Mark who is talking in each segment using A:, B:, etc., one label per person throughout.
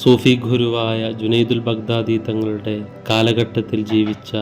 A: സൂഫി ഗുരുവായ ജുനൈദുൽ ബഗ്ദാദി തങ്ങളുടെ കാലഘട്ടത്തിൽ ജീവിച്ച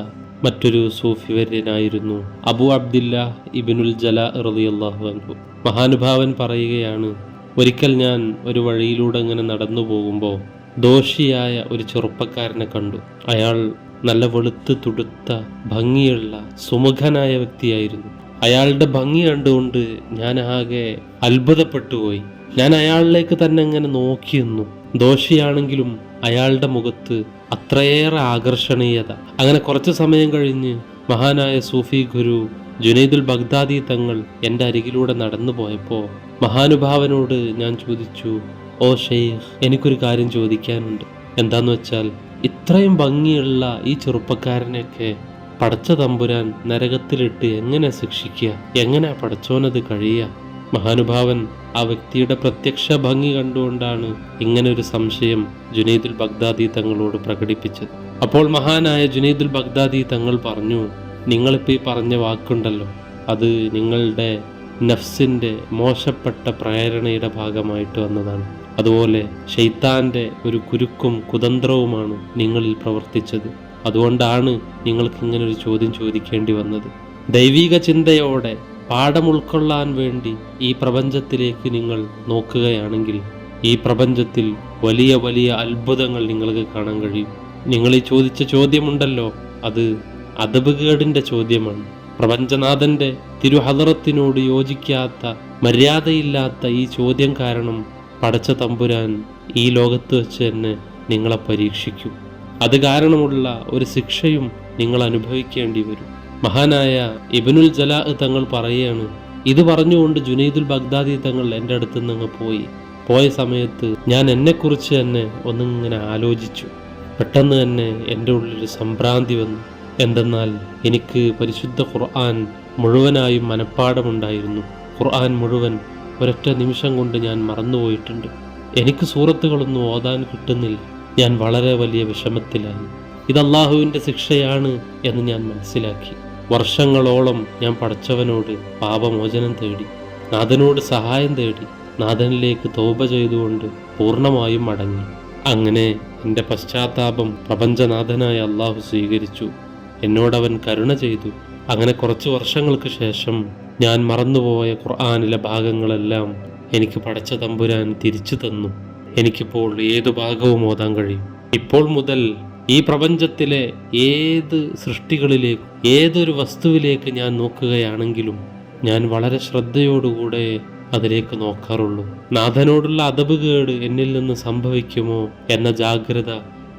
A: മറ്റൊരു സൂഫി വര്യനായിരുന്നു അബു അബ്ദില്ല ഇബിനുൽ ജല റളിയല്ലാഹു അൻഹു. മഹാനുഭാവൻ പറയുകയാണ് ഒരിക്കൽ ഞാൻ ഒരു വഴിയിലൂടെ ഇങ്ങനെ നടന്നു പോകുമ്പോൾ ദോഷിയായ ഒരു ചെറുപ്പക്കാരനെ കണ്ടു. അയാൾ നല്ല വെളുത്ത് തുടുത്ത ഭംഗിയുള്ള സുമുഖനായ വ്യക്തിയായിരുന്നു. അയാളുടെ ഭംഗി കണ്ടുകൊണ്ട് ഞാൻ ആകെ അത്ഭുതപ്പെട്ടുപോയി. ഞാൻ അയാളിലേക്ക് തന്നെ അങ്ങനെ നോക്കി നിന്നു. ദോഷിയാണെങ്കിലും അയാളുടെ മുഖത്ത് അത്രയേറെ ആകർഷണീയത. അങ്ങനെ കുറച്ച് സമയം കഴിഞ്ഞ് മഹാനായ സൂഫി ഗുരു ജുനൈദുൽ ബഗ്ദാദി തങ്ങൾ എന്റെ അരികിലൂടെ നടന്നു പോയപ്പോൾ മഹാനുഭാവനോട് ഞാൻ ചോദിച്ചു ഓ ഷെയ്ഖ് എനിക്കൊരു കാര്യം ചോദിക്കാനുണ്ട്. എന്താന്ന് വെച്ചാൽ ഇത്രയും ഭംഗിയുള്ള ഈ ചെറുപ്പക്കാരനെയൊക്കെ പടച്ച തമ്പുരാൻ നരകത്തിലിട്ട് എങ്ങനെ ശിക്ഷിക്കുക? എങ്ങനെ പടച്ചോനത് കഴിയുക? മഹാനുഭാവൻ ആ വ്യക്തിയുടെ പ്രത്യക്ഷ ഭംഗി കണ്ടുകൊണ്ടാണ് ഇങ്ങനൊരു സംശയം ജുനൈദുൽ ബഗ്ദാദി തങ്ങളോട് പ്രകടിപ്പിച്ചത്. അപ്പോൾ മഹാനായ ജുനൈദുൽ ബഗ്ദാദി തങ്ങൾ പറഞ്ഞു നിങ്ങളിപ്പോൾ ഈ പറഞ്ഞ വാക്കുണ്ടല്ലോ അത് നിങ്ങളുടെ നഫ്സിന്റെ മോശപ്പെട്ട പ്രേരണയുടെ ഭാഗമായിട്ട് വന്നതാണ്. അതുപോലെ ഷെയ്ത്താന്റെ ഒരു കുരുക്കും കുതന്ത്രവുമാണ് നിങ്ങളിൽ പ്രവർത്തിച്ചത്. അതുകൊണ്ടാണ് നിങ്ങൾക്ക് ഇങ്ങനെ ഒരു ചോദ്യം ചോദിക്കേണ്ടി വന്നത്. ദൈവിക ചിന്തയോടെ പാഠം ഉൾക്കൊള്ളാൻ വേണ്ടി ഈ പ്രപഞ്ചത്തിലേക്ക് നിങ്ങൾ നോക്കുകയാണെങ്കിൽ ഈ പ്രപഞ്ചത്തിൽ വലിയ വലിയ അത്ഭുതങ്ങൾ നിങ്ങൾക്ക് കാണാൻ കഴിയും. നിങ്ങൾ ഈ ചോദിച്ച ചോദ്യമുണ്ടല്ലോ അത് അതബുകേടിന്റെ ചോദ്യമാണ്. പ്രപഞ്ചനാഥന്റെ തിരുഹദറത്തിനോട് യോജിക്കാത്ത മര്യാദയില്ലാത്ത ഈ ചോദ്യം കാരണം പടച്ച തമ്പുരാൻ ഈ ലോകത്ത് വെച്ച് തന്നെ നിങ്ങളെ പരീക്ഷിക്കും. അത് കാരണമുള്ള ഒരു ശിക്ഷയും നിങ്ങൾ അനുഭവിക്കേണ്ടി വരും. മഹാനായ ഇബനുൽ ജലാ തങ്ങൾ പറയുകയാണ് ഇത് പറഞ്ഞുകൊണ്ട് ജുനൈദുൽ ബഗ്ദാദി തങ്ങൾ എന്റെ അടുത്ത് നിന്ന് പോയി. പോയ സമയത്ത് ഞാൻ എന്നെക്കുറിച്ച് തന്നെ ഒന്നിങ്ങനെ ആലോചിച്ചു. പെട്ടെന്ന് തന്നെ എന്റെ ഉള്ളിൽ സംഭ്രാന്തി വന്നു. എന്തെന്നാൽ എനിക്ക് പരിശുദ്ധ ഖുർആൻ മുഴുവനായും മനഃപ്പാടമുണ്ടായിരുന്നു ഖുർആൻ മുഴുവൻ ഒരൊറ്റ നിമിഷം കൊണ്ട് ഞാൻ മറന്നുപോയിട്ടുണ്ട്. എനിക്ക് സൂറത്തുകളൊന്നും ഓതാൻ കിട്ടുന്നില്ല. ഞാൻ വളരെ വലിയ വിഷമത്തിലായി. ഇത് അള്ളാഹുവിന്റെ ശിക്ഷയാണ് എന്ന് ഞാൻ മനസ്സിലാക്കി. വർഷങ്ങളോളം ഞാൻ പഠിച്ചവനോട് പാപമോചനം തേടി നാഥനോട് സഹായം തേടി നാഥനിലേക്ക് തോപ ചെയ്തുകൊണ്ട് പൂർണമായും മടങ്ങി. അങ്ങനെ എന്റെ പശ്ചാത്താപം പ്രപഞ്ചനാഥനായ അള്ളാഹു സ്വീകരിച്ചു. എന്നോടവൻ കരുണ ചെയ്തു. അങ്ങനെ കുറച്ച് വർഷങ്ങൾക്ക് ശേഷം ഞാൻ മറന്നുപോയ ഖുർആാനിലെ ഭാഗങ്ങളെല്ലാം എനിക്ക് പടച്ച തമ്പുരാൻ തിരിച്ചു തന്നു. എനിക്കിപ്പോൾ ഏതു ഭാഗവും ഓതാൻ കഴിയും. ഇപ്പോൾ മുതൽ ഈ പ്രപഞ്ചത്തിലെ ഏത് സൃഷ്ടികളിലേക്ക് ഏതൊരു വസ്തുവിലേക്ക് ഞാൻ നോക്കുകയാണെങ്കിലും ഞാൻ വളരെ ശ്രദ്ധയോടുകൂടെ അതിലേക്ക് നോക്കാറുള്ളൂ. നാഥനോടുള്ള അതബുകേട് എന്നിൽ നിന്ന് സംഭവിക്കുമോ എന്ന ജാഗ്രത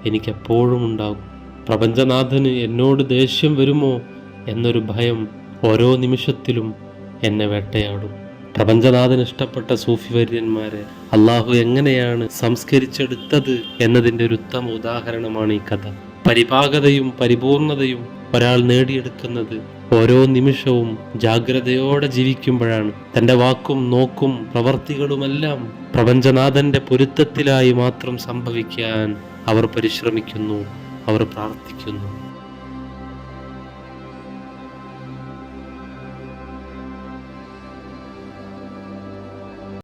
A: എനിക്കെപ്പോഴും ഉണ്ടാകും. പ്രപഞ്ചനാഥന് എന്നോട് ദേഷ്യം വരുമോ എന്നൊരു ഭയം ഓരോ നിമിഷത്തിലും എന്നെ വേട്ടയാടും. പ്രപഞ്ചനാഥന് ഇഷ്ടപ്പെട്ട സൂഫി വര്യന്മാരെ അള്ളാഹു എങ്ങനെയാണ് സംസ്കരിച്ചെടുത്തത് എന്നതിന്റെ ഒരു ഉത്തമ ഉദാഹരണമാണ് ഈ കഥ. പരിപാകതയും പരിപൂർണതയും ഒരാൾ നേടിയെടുക്കുന്നത് ഓരോ നിമിഷവും ജാഗ്രതയോടെ ജീവിക്കുമ്പോഴാണ്. തന്റെ വാക്കും നോക്കും പ്രവർത്തികളുമെല്ലാം പ്രപഞ്ചനാഥന്റെ പൊരുത്തത്തിലായി മാത്രം സംഭവിക്കാൻ അവർ പരിശ്രമിക്കുന്നു അവർ പ്രാർത്ഥിക്കുന്നു.